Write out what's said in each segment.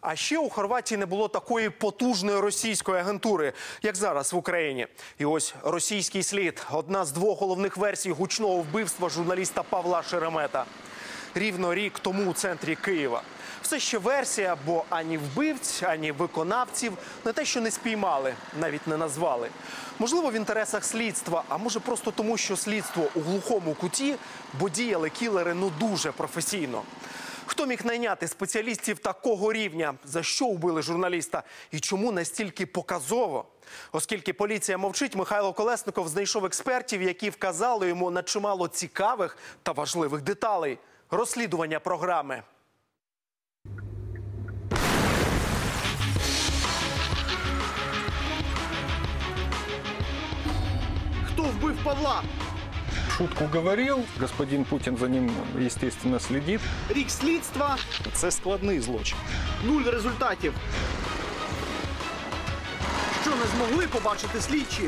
А ще у Хорватії не було такої потужної російської агентури, як зараз в Україні. І ось російський слід одна з двох головних версій гучного вбивства журналіста Павла Шеремета. Рівно рік тому у центрі Києва. Все ще версія, бо ані вбивць, ані виконавців не те, що не спіймали, навіть не назвали. Можливо, в інтересах слідства, а може просто тому, що слідство у глухому куті, бо діяли кілери ну дуже професійно. Хто міг найняти спеціалістів такого рівня? За що вбили журналіста? І чому настільки показово? Оскільки поліція мовчить, Михайло Колесников знайшов експертів, які вказали йому на чимало цікавих та важливих деталей. Розслідування програми. Хто вбив Павла? Шутку говорил, господин Путин за ним, естественно, следит. Рік слідства, Це складний злочин. нуль результатів. Що не змогли побачити слідчі?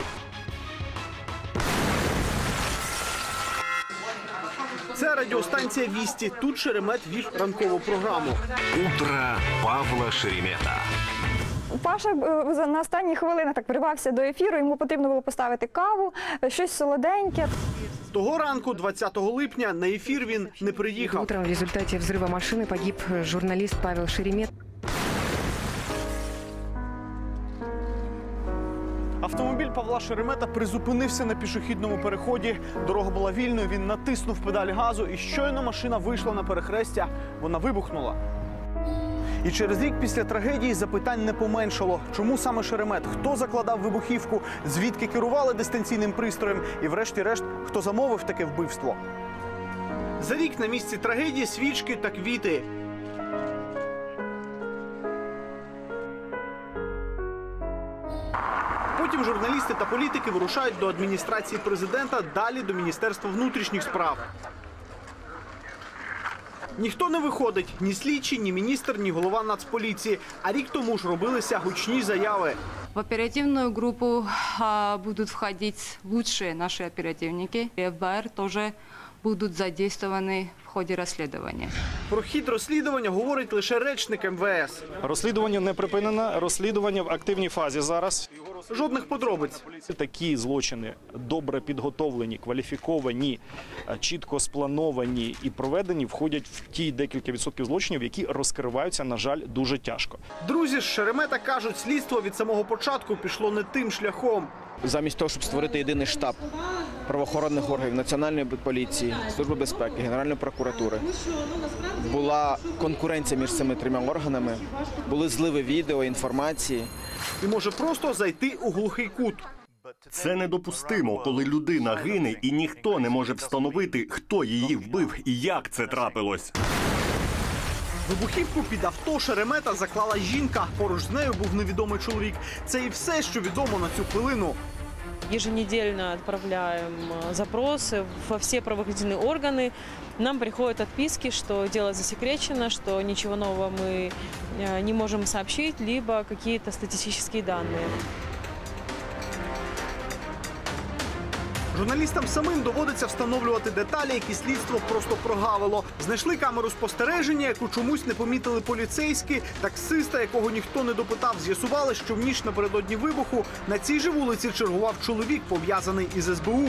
Це радіостанція Вісті. Тут Шеремет вів ранкову програму. Утро Павла Шеремета. Паша е, за- на останні хвилини так вривався до ефіру. Йому потрібно було поставити каву, е, щось солоденьке. Того ранку, 20 липня, на ефір він не приїхав. Утром в результате взрыва машины погиб э, журналист Павел Шеремет. Автомобіль Павла Шеремета призупинився на пішохідному переході. Дорога була вільною. Він натиснув педаль газу, і щойно машина вийшла на перехрестя. Вона вибухнула. І через рік після трагедії запитань не поменшало. Чому саме Шеремет? Хто закладав вибухівку? Звідки керували дистанційним пристроєм? І, врешті-решт, хто замовив таке вбивство? За рік на місці трагедії свічки та квіти. Потім журналісти та політики вирушають до адміністрації президента, далі до Міністерства внутрішніх справ. Ніхто не виходить ні слідчі, ні міністр, ні голова нацполіції. А рік тому ж робилися гучні заяви. В оперативную группу будуть будут входить лучшие наши оперативники. ФБР тоже будут задействованы в ходе расследования. Про хід розслідування говорить лише речник МВС. Розслідування не припинено, розслідування в активній фазі зараз. Жодних подробиць. Такі злочини добре підготовлені, кваліфіковані, чітко сплановані і проведені, входять в ті декілька відсотків злочинів, які розкриваються, на жаль, дуже тяжко. Друзі з Шеремета кажуть, слідство від самого початку пішло не тим шляхом. Замість того, щоб створити єдиний штаб правоохоронних органів Національної поліції, Служби безпеки, Генеральної прокуратури, була конкуренція між цими трьома органами, були зливи відео, інформації. І може просто зайти у глухий кут. Це недопустимо, коли людина гине і ніхто не може встановити, хто її вбив і як це трапилось. Вибухівку під авто Шеремета заклала жінка. Поруч з нею був невідомий чоловік. Це і все, що відомо на цю хвилину. Еженедельно отправляем э, запросы во все правоохранительные органы. Нам приходят отписки, что дело засекречено, что ничего нового мы э, не можем сообщить, либо какие-то статистические данные. Журналістам самим доводиться встановлювати деталі, які слідство просто прогавило. Знайшли камеру спостереження, яку чомусь не помітили поліцейські, таксиста, якого ніхто не допитав. З'ясували, що в ніч напередодні вибуху на цій же вулиці чергував чоловік, пов'язаний із СБУ.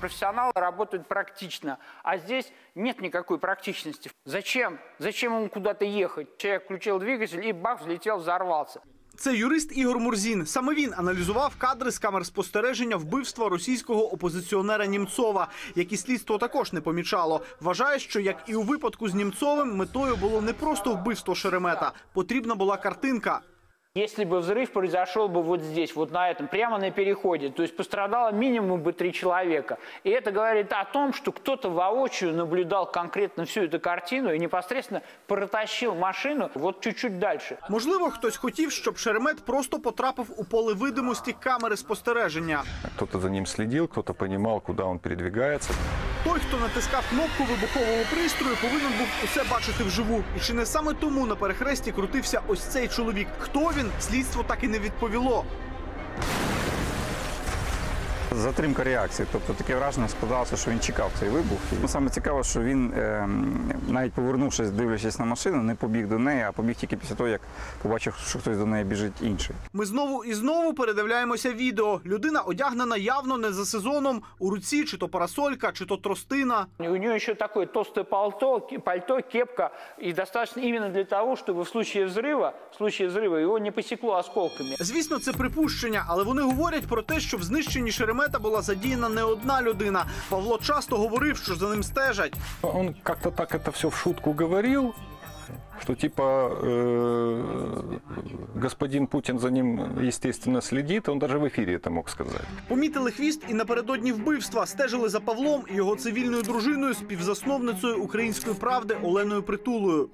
Профессионалы работают практично, а здесь нет никакой практичности. Зачем? Зачем ему куда-то ехать? Человек включил двигатель и бах, взлетел, взорвался. Це юрист Ігор Мурзін. Саме він аналізував кадри з камер спостереження вбивства російського опозиціонера Німцова, які слідство також не помічало. Вважає, що як і у випадку з Німцовим, метою було не просто вбивство Шеремета, потрібна була картинка. Если бы взрыв произошел бы вот здесь, вот на этом, прямо на переходе, то есть пострадало минимум бы три человека. И это говорит о том, что кто-то воочию наблюдал конкретно всю эту картину и непосредственно протащил машину вот чуть-чуть дальше. Можливо, хтось хотів, щоб Шеремет просто потрапив у поле видимості камери спостереження. Кто-то за ним следил, кто-то понимал, куда он передвигается. Той, хто натискав кнопку вибухового пристрою, повинен був усе бачити вживу. І чи не саме тому на перехресті крутився ось цей чоловік? Хто він? Слідство так і не відповіло затримка реакції. Тобто таке враження складалося, що він чекав цей вибух. І ну, саме цікаво, що він, ем, навіть повернувшись, дивлячись на машину, не побіг до неї, а побіг тільки після того, як побачив, що хтось до неї біжить інший. Ми знову і знову передивляємося відео. Людина одягнена явно не за сезоном. У руці чи то парасолька, чи то тростина. И у нее еще такое толстое пальто, ке- пальто, кепка, и достаточно именно для того, чтобы в случае взрыва, в случае взрыва его не посекло осколками. Звісно, це припущення, але вони говорять про те, що в знищенні Шеремета була задіяна не одна людина. Павло часто говорив, що за ним стежать. Он как-то так это все в шутку говорил, что типа э, господин Путин за ним, естественно, следит. Он даже в эфире это мог сказать. Помітили хвіст і напередодні вбивства стежили за Павлом і його цивільною дружиною, співзасновницею української правди Оленою Притулою.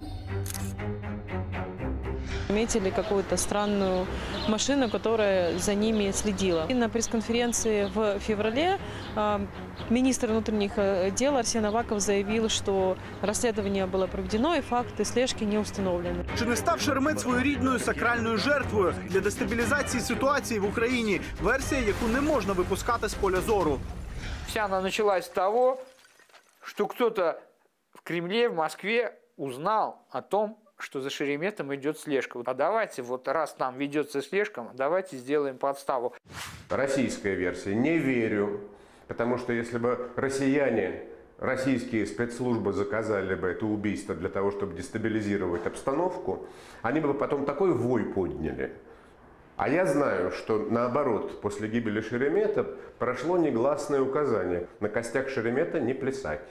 Метили какую-то странную машину, которая за ними следила. И на пресс-конференции в феврале а, министр внутренних э, дел Арсен Аваков заявил, что расследование было проведено и факты слежки не установлены. Чи не став Шеремет своєрідною сакральною жертвою для дестабілізації ситуації в Україні? Версія, яку не можна випускати з поля зору. Вся она началась с того, что кто-то в Кремле, в Москве узнал о том, что за Шереметом идет слежка. А давайте, вот раз там ведется слежка, давайте сделаем подставу. Российская версия. Не верю. Потому что если бы россияне, российские спецслужбы заказали бы это убийство для того, чтобы дестабилизировать обстановку, они бы потом такой вой подняли. А я знаю, что наоборот, после гибели Шеремета прошло негласное указание на костях Шеремета не плясать.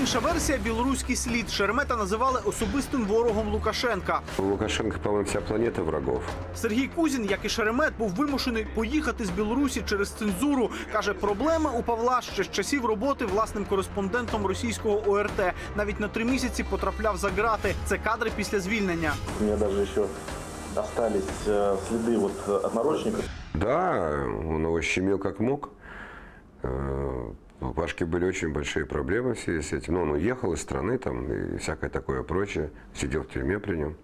Інша версія білоруський слід. Шеремета називали особистим ворогом Лукашенка. У Лукашенко, по-моему, вся планета врагов. Сергій Кузін, як і Шеремет, був вимушений поїхати з Білорусі через цензуру. Каже, проблеми у Павла ще з часів роботи власним кореспондентом російського ОРТ. Навіть на три місяці потрапляв за грати. Це кадри після звільнення. У меня даже еще остались э, следы вот э, от наручников. Да, он его щемил как мог. Э, У Пашки были очень большие проблемы в связи с этим. Но он уехал из страны там и всякое такое прочее. Сидел в тюрьме при нем.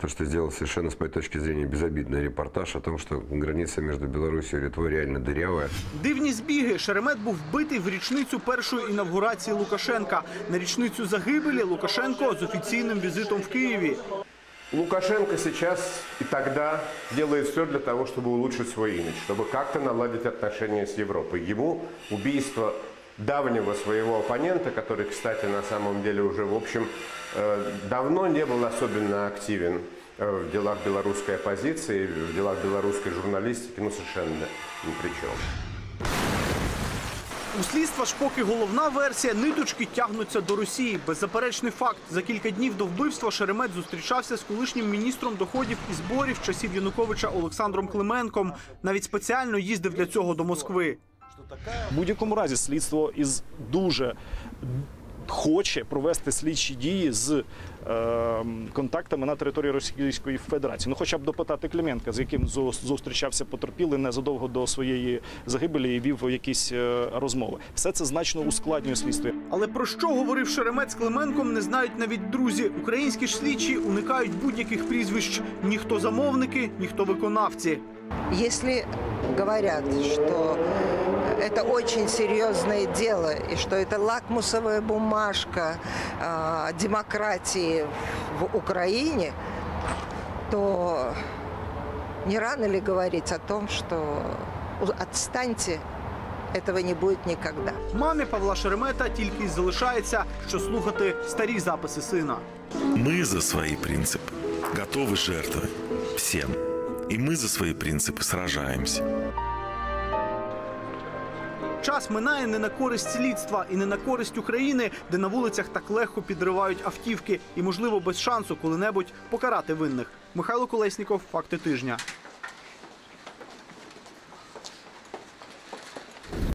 То, что сделал совершенно, с моей точки зрения, безобидный репортаж о том, что граница между Беларусью и Литвой реально дырявая. Дивні збіги. Шеремет був вбитий в річницю першої інавгурації Лукашенка. На річницю загибелі Лукашенко з офіційним візитом в Києві. Лукашенко сейчас и тогда делает все для того, чтобы улучшить свой имидж, чтобы как-то наладить отношения с Европой. Ему убийство давнего своего оппонента, который, кстати, на самом деле уже, в общем, э, давно не был особенно активен э, в делах белорусской оппозиции, в делах белорусской журналистики, ну, совершенно ни при чем. У слідства ж поки головна версія ниточки тягнуться до Росії. Беззаперечний факт. За кілька днів до вбивства Шеремет зустрічався з колишнім міністром доходів і зборів часів Януковича Олександром Клименком. Навіть спеціально їздив для цього до Москви. В будь-якому разі слідство із дуже хоче провести слідчі дії з е, контактами на території Російської Федерації. Ну, хоча б допитати Клименка, з яким зу- зустрічався потерпілий незадовго до своєї загибелі і вів якісь е, розмови. Все це значно ускладнює слідство. Але про що говорив Шеремет з Клименком, не знають навіть друзі. Українські ж слідчі уникають будь-яких прізвищ. Ніхто замовники, ніхто виконавці. Если говорят, что это очень серьезное дело и что это лакмусовая бумажка а, демократии в Украине, то не рано ли говорить о том, что у- отстаньте, этого не будет никогда. Мамі Павла Шеремета тільки й залишається, що слухати старі записи сина. Мы за свои принципы готовы жертвовать всем. И мы за свои принципы сражаемся. Час минає не на користь слідства і не на користь України, де на вулицях так легко підривають автівки і, можливо, без шансу коли-небудь покарати винних. Михайло Колесніков, факти тижня.